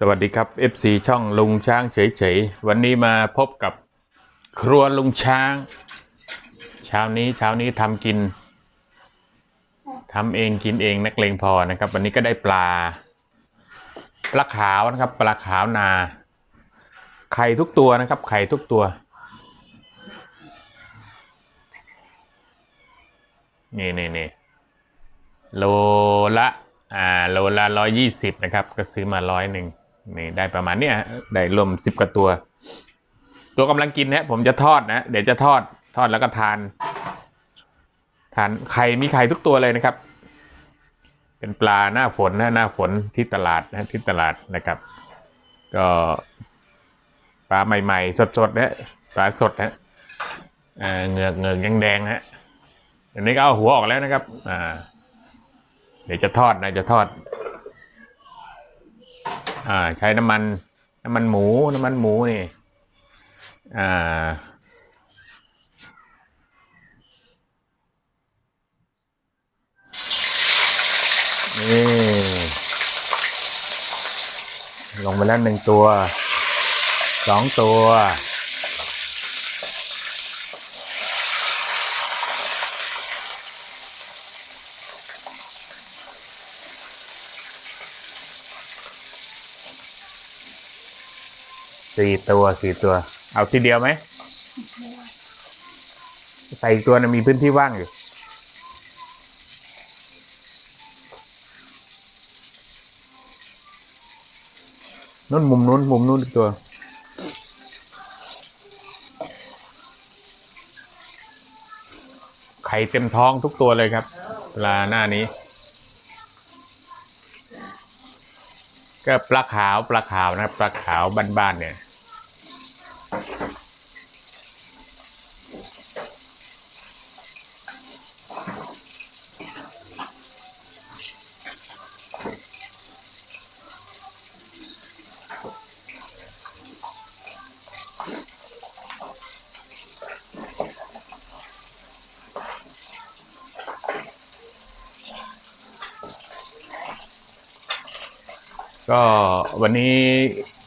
สวัสดีครับ FC ช่องลุงช้างเฉยๆ วันนี้มาพบกับครัวลุงช้าง เช้านี้เช้านี้ทำกินทำเองกินเองนักเลงพอนะครับ วันนี้ก็ได้ปลา ปลาขาวนะครับ ปลาขาวนา ไข่ทุกตัวนะครับ ไข่ทุกตัว นี่นี่นี่โลละอ่าโลละร้อยยี่สิบนะครับ ก็ซื้อมาร้อยหนึ่ง นี่ได้ประมาณเนี้ยฮะได้รวมสิบกว่าตัว ตัวกำลังกินนะผมจะทอดนะ เดี๋ยวจะทอดทอดแล้วก็ทาน ทานไข่มีไข่ทุกตัวเลยนะครับ เป็นปลาหน้าฝนนะหน้าฝนที่ตลาดนะที่ตลาดนะครับ ก็ปลาใหม่ ๆ สดๆนะปลาสดนะอ่าเหงือกเหงือกยังแดงๆนะฮะอันนี้ก็เอาหัวออกแล้วนะครับ อ่า เดี๋ยวจะทอดนะจะทอด อ่าใช้น้ำมันน้ำมันหมูน้ำมันหมูนี่อ่านี่ลงไปแล้วหนึ่งตัวสองตัว สี่ตัวสี่ตัว เอาทีเดียวไหมใส่อีกตัวนะมีพื้นที่ว่างอยู่นู้นมุมนู้นมุมนู้นอีกตัวไข่เต็มท้องทุกตัวเลยครับปลาหน้านี้ ก็ปลาขาวปลาขาวนะปลาขาวบ้านๆเนี่ย ก็วันนี้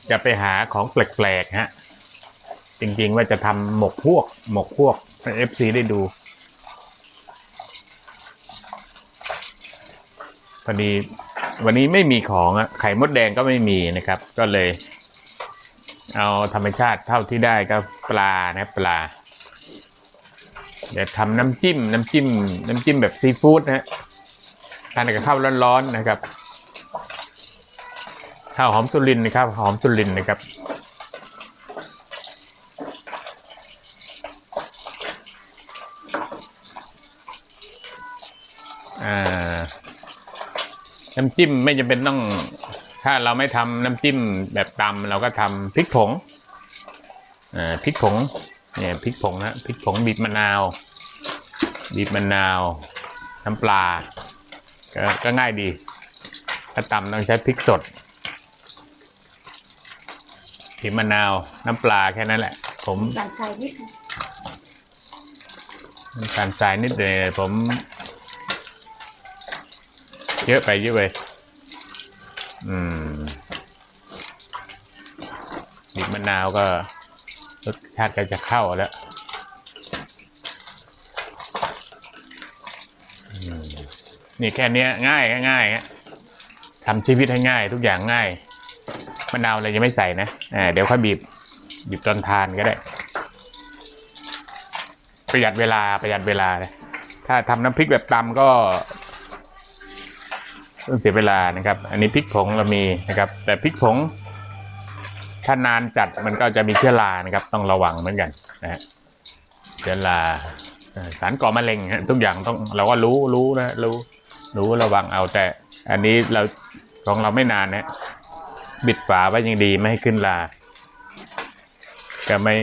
จะไปหาของแปลกๆฮะ จริงๆว่าจะทำหมกพวก หมกพวกให้เอฟซีได้ดู พอดีวันนี้ไม่มีของอะไข่มดแดงก็ไม่มีนะครับ ก็เลย เอาธรรมชาติเท่าที่ได้ก็ปลานะปลา เดี๋ยวทำน้ำจิ้ม น้ำจิ้ม น้ำจิ้มแบบซีฟู้ดนะฮะทานกับข้าวร้อนๆนะครับ ข้าวหอมสุรินนะครับหอมสุรินนะครับอ่าน้ำจิ้มไม่จำเป็นต้อง ถ้าเราไม่ทำน้ำจิ้มแบบตำเราก็ทำพริกผงอ่าพริกผงเนี่ยพริกผงนะพริกผงบีบมะนาว บีบมะนาว น้ำปลาก็ก็ง่ายดี ถ้าตำต้องใช้พริกสด ขีมะนาว น้ำปลาแค่นั้นแหละ ผมจานใส่นิดนึงน้ำตาลทรายนิดเดียวผม เยอะไปเยอะไปอืมบีบมะนาวก็รสชาติก็จะเข้าแล้วอืมนี่แค่เนี้ยง่ายง่ายๆฮะทำชีวิตให้ง่าย ทุกอย่างง่าย มะนาวอะไรยังไม่ใส่นะอ่าเดี๋ยวค่อยบีบบีบตอนทานก็ได้ ประหยัดเวลาประหยัดเวลานะถ้าทำน้ำพริกแบบตำก็ต้องเสียเวลานะครับ อันนี้พริกผงเรามีนะครับ แต่พริกผงถ้านานจัดมันก็จะมีเชื้อรานะครับ ต้องระวังเหมือนกันนะฮะเชื้อราสารก่อมะเร็งฮะทุกอย่างต้องเราก็รู้รู้นะรู้ รู้ระวังเอาแต่ อันนี้เราของเราไม่นานนะ บิดฝาไว้ยังดีไม่ให้ขึ้นราก็ไม่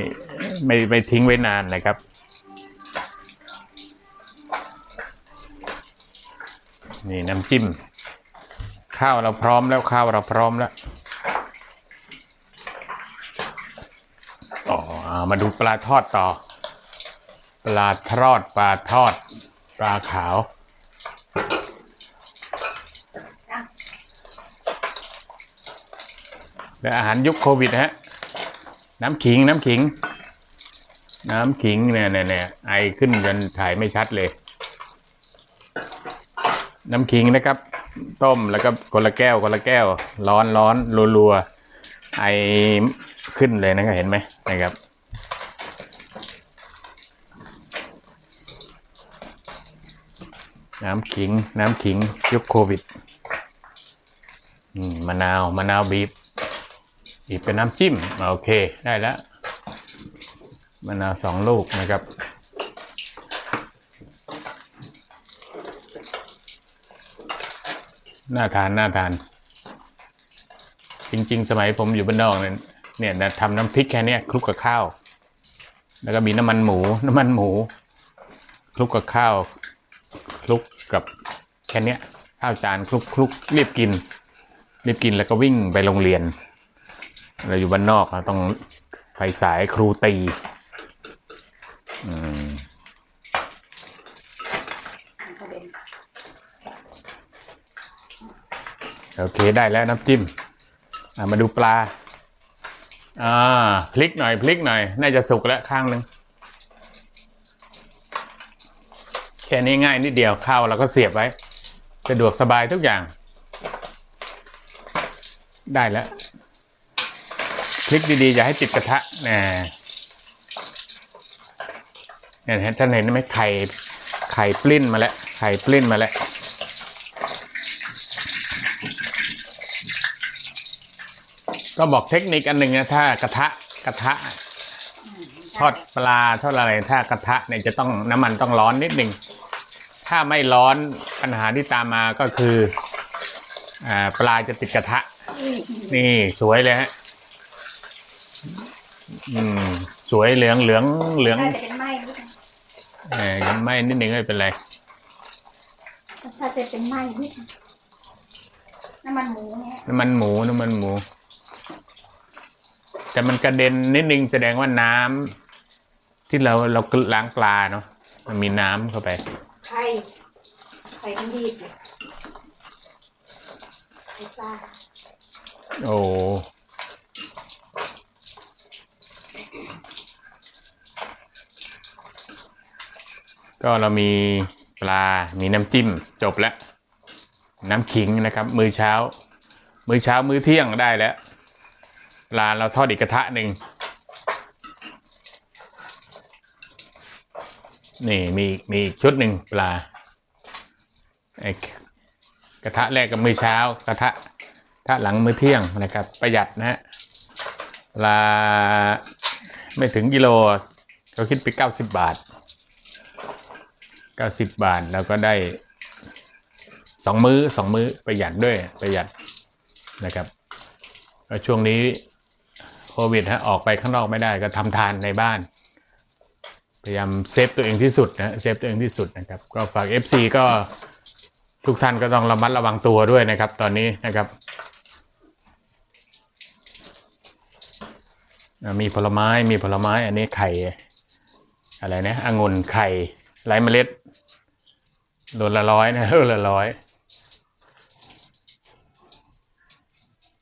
ไม่ไม่ทิ้งไว้นานนะครับ นี่น้ำจิ้ม ข้าวเราพร้อมแล้วข้าวเราพร้อมแล้วอ๋อมาดูปลาทอดต่อ ปลาทอดปลาทอด ปลาขาว อและอาหารยุคโควิดนะฮะ น้ำขิงน้ำขิง น้ำขิงเนี่ยเนี่ยเนี่ยไอขึ้นจนถ่ายไม่ชัดเลย น้ำขิงนะครับ ต้มแล้วก็คนละแก้วคนละแก้ว ร้อนร้อนรัวๆไอขึ้นเลยนะครับเห็นไหมนะครับน้ำขิง น้ำขิงยุคโควิดมมะนาว มะนาวบีบ บีบเป็นน้ำจิ้ม โอเค ได้แล้วมะนาวสองลูกนะครับ น่าทานน่าทาน จริง ๆ สมัยผมอยู่บ้านนอกเนี่ยเนี่ยทำน้ำพริกแค่เนี้ยคลุกกับข้าว แล้วก็มีน้ำมันหมู น้ำมันหมูคลุกกับข้าวคลุกกับแค่เนี้ยข้าวจานคลุกคลุกรีบกินรีบกินแล้วก็วิ่งไปโรงเรียน เราอยู่บ้านนอกเราต้องไฟสายครูตีอืมโอเคได้แล้วน้ำจิ้มมาดูปลา อ่าพลิกหน่อยพลิกหน่อย น่าจะสุกแล้วข้างหนึ่งแค่นี้ง่ายนิดเดียวข้าวเราก็เสียบไว้ สะดวกสบายทุกอย่าง ได้แล้ว พลิกดีๆ อย่าให้ติดกระทะนะเนี่ยท่านเห็นไหมไข่ไข่ปลิ้นมาแล้วไข่ปลิ้นมาแล้วก็บอกเทคนิคอันหนึ่งนะถ้ากระทะกระทะ ทอดปลาทอดอะไรถ้ากระทะเนี่ยจะต้องน้ำมันต้องร้อนนิดหนึ่งถ้าไม่ร้อนปัญหาที่ตามมาก็คืออ่าปลาจะติดกระทะ นี่สวยเลยฮะ อืม สวยเหลืองเหลืองเหลืองถ้าจะเป็นไหม้นิดนึงเออไม่นิดหนึ่งไม่เป็นไรถ้าจะเป็นไหม้นิดนึงน้ำมันหมูเนี่ยน้ำมันหมูน้ำมันหมู แต่มันกระเด็นนิดนึงแสดงว่าน้ำที่เราเราล้างปลาเนาะมันมีน้ำเข้าไป ไข่ไข่มันดีดเลยไข่ปลาโอ้ ก็เรามีปลา มีน้ำจิ้มจบแล้ว น้ำขิงนะครับ มื้อเช้า มื้อเช้ามื้อเที่ยงได้แล้ว ปลาเราทอดอีกกระทะหนึ่งนี่มีมีอีกชุดหนึ่งปลาไอกระทะแรกกับมื้อเช้ากระทะถ้าหลังมื้อเที่ยงนะครับ ประหยัดนะฮะปลา ไม่ถึงกิโลเขาคิดไปเก้าสิบบาทเก้าสิบบาทแล้วก็ได้สองมื้อสองมื้อประหยัดด้วยประหยัดนะครับช่วงนี้โควิดฮะออกไปข้างนอกไม่ได้ก็ทำทานในบ้าน พยายามเซฟตัวเองที่สุดนะเซฟตัวเองที่สุดนะครับ ก็ฝาก FC ก็ทุกท่านก็ต้องระมัดระวังตัวด้วยนะครับ ตอนนี้นะครับ อ่า มีผลไม้มีผลไม้อันนี้ไข่อะไรนะองุ่นไข่ไร้เมล็ดโลละร้อยนะโลละร้อย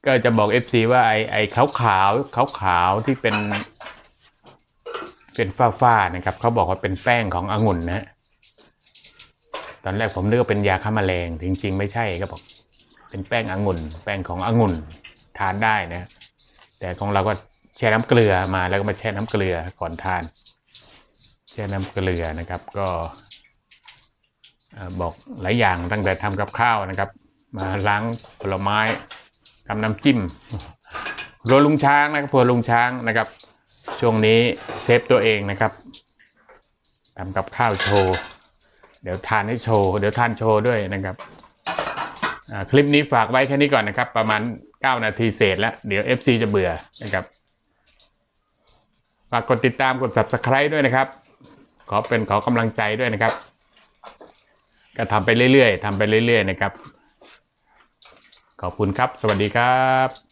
ก็จะบอกเอฟซีว่าไอไอขาวขาวขาวขาวที่เป็น เป็นฝ้าฝ้านะครับเขาบอกว่าเป็นแป้งขององุ่นนะตอนแรกผมนึกว่าเป็นยาฆ่าแมลงจริง ๆ ไม่ใช่ก็บอก เป็นแป้งองุ่น แป้งขององุ่นทานได้นะ แต่ของเราก็ แช่น้ำเกลือมาแล้วก็มาแช่น้ำเกลือก่อนทาน แช่น้ำเกลือนะครับ ก็บอกหลายอย่างตั้งแต่ทำกับข้าวนะครับ มาล้างผลไม้ทำน้ำจิ้มครัวลุงช้างนะครับครัวลุงช้างนะครับ ช่วงนี้เซฟตัวเองนะครับทำกับข้าวโชว์ เดี๋ยวทานให้โชว์ เดี๋ยวทานโชว์ด้วยนะครับคลิปนี้ฝากไว้แค่นี้ก่อนนะครับ ประมาณ 9 นาทีเศษแล้ว เดี๋ยว FC จะเบื่อนะครับากกดติดตามกด subscribe ด้วยนะครับ ขอเป็นขอกำลังใจด้วยนะครับ ก็ทำไปเรื่อยๆทำไปเรื่อย ๆ นะครับ ขอบคุณครับ สวัสดีครับ